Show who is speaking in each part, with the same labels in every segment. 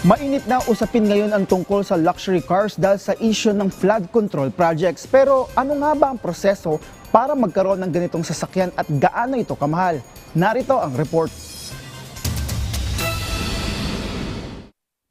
Speaker 1: Mainit na usapin ngayon ang tungkol sa luxury cars dahil sa issue ng flood control projects. Pero ano nga ba ang proseso para magkaroon ng ganitong sasakyan at gaano ito kamahal? Narito ang report.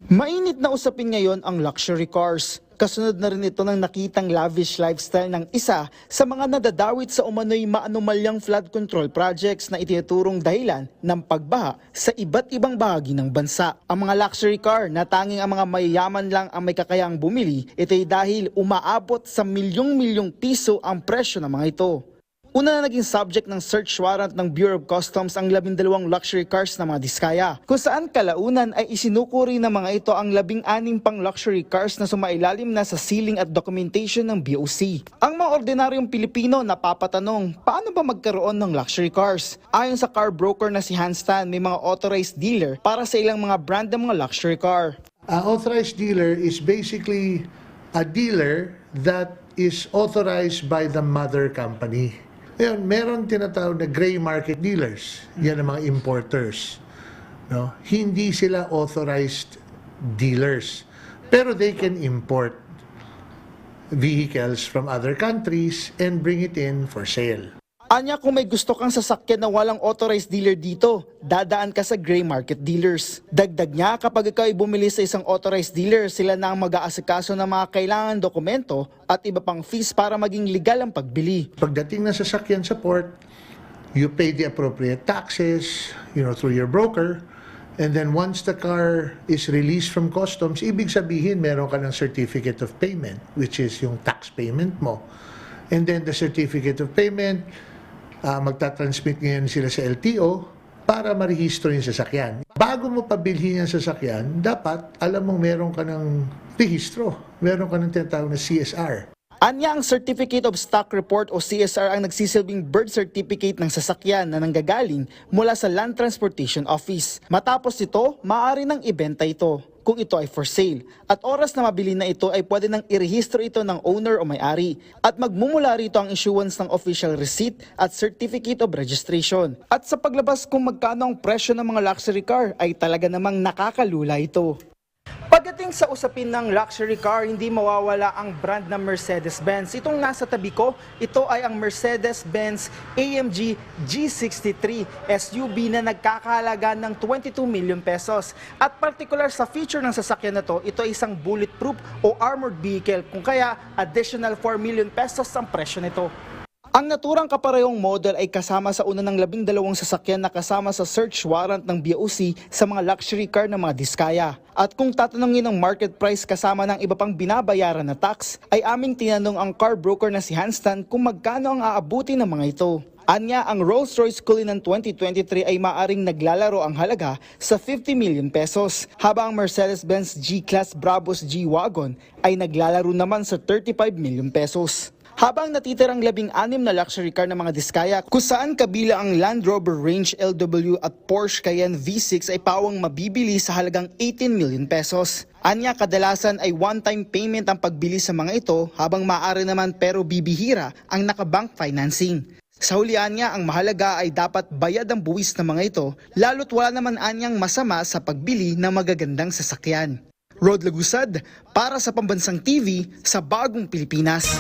Speaker 1: Mainit na usapin ngayon ang luxury cars. Kasunod na rin ito ng nakitang lavish lifestyle ng isa sa mga nadadawit sa umano'y maanumalyang flood control projects na itinuturong dahilan ng pagbaha sa iba't ibang bahagi ng bansa. Ang mga luxury car na tanging ang mga mayayaman lang ang may kakayang bumili, ito'y dahil umaabot sa milyong-milyong piso ang presyo ng mga ito. Una na naging subject ng search warrant ng Bureau of Customs ang labindalawang luxury cars ng mga diskaya, kung saan kalaunan ay isinukuri ng mga ito ang labing-anim pang luxury cars na sumailalim na sa sealing at documentation ng BOC. Ang mga ordinaryong Pilipino napapatanong, paano ba magkaroon ng luxury cars? Ayon sa car broker na si Hanstan, may mga authorized dealer para sa ilang mga brand ng mga luxury car.
Speaker 2: An authorized dealer is basically a dealer that is authorized by the mother company. Ngayon, meron tinatawag na gray market dealers. Yan ang mga importers. No? Hindi sila authorized dealers. Pero they can import vehicles from other countries and bring it in for sale.
Speaker 1: Anya kung may gusto kang sasakyan na walang authorized dealer dito, dadaan ka sa gray market dealers. Dagdag niya kapag ikaw ay bumili sa isang authorized dealer, sila na ang mag-aasikaso ng mga kailangan dokumento at iba pang fees para maging legal ang pagbili.
Speaker 2: Pagdating ng sasakyan sa port, you pay the appropriate taxes, you know, through your broker. And then once the car is released from customs, ibig sabihin meron ka ng certificate of payment, which is yung tax payment mo. And then the certificate of payment, uh, magta-transmit ngayon sila sa LTO para marehistro yung sasakyan. Bago mo pabilhin yung sasakyan, dapat alam mong meron ka ng rehistro. Meron ka ng tinatawag na CSR.
Speaker 1: Anya ang Certificate of Stock Report o CSR ang nagsisilbing birth certificate ng sasakyan na nanggagaling mula sa Land Transportation Office. Matapos ito, maaari nang ibenta ito kung ito ay for sale. At oras na mabili na ito ay pwede nang irehistro ito ng owner o may-ari. At magmumula rito ang issuance ng official receipt at certificate of registration. At sa paglabas kung magkano ang presyo ng mga luxury car ay talaga namang nakakalula ito. Pagdating sa usapin ng luxury car, hindi mawawala ang brand na Mercedes-Benz. Itong nasa tabi ko, ito ay ang Mercedes-Benz AMG G63 SUV na nagkakahalaga ng 22 million pesos. At particular sa feature ng sasakyan na to, ito ay isang bulletproof o armored vehicle kung kaya additional 4 million pesos ang presyo nito. Ang naturang kaparehong model ay kasama sa una ng labing dalawang sasakyan na kasama sa search warrant ng BOC sa mga luxury car ng mga diskaya. At kung tatanungin ang market price kasama ng iba pang binabayaran na tax, ay aming tinanong ang car broker na si Hanstan kung magkano ang aabuti ng mga ito. Anya, ang Rolls-Royce Cullinan 2023 ay maaring naglalaro ang halaga sa 50 million pesos, habang ang Mercedes-Benz G-Class Brabus G-Wagon ay naglalaro naman sa 35 million pesos. Habang natitirang labing-anim na luxury car ng mga diskaya kung saan kabila ang Land Rover Range LW at Porsche Cayenne V6 ay pawang mabibili sa halagang 18 million pesos. Anya kadalasan ay one-time payment ang pagbili sa mga ito habang maaari naman pero bibihira ang nakabank financing. Sa hulian niya, ang mahalaga ay dapat bayad ang buwis ng mga ito, lalo't wala naman anyang masama sa pagbili ng magagandang sasakyan. Rod Lagusad, para sa Pambansang TV, sa Bagong Pilipinas.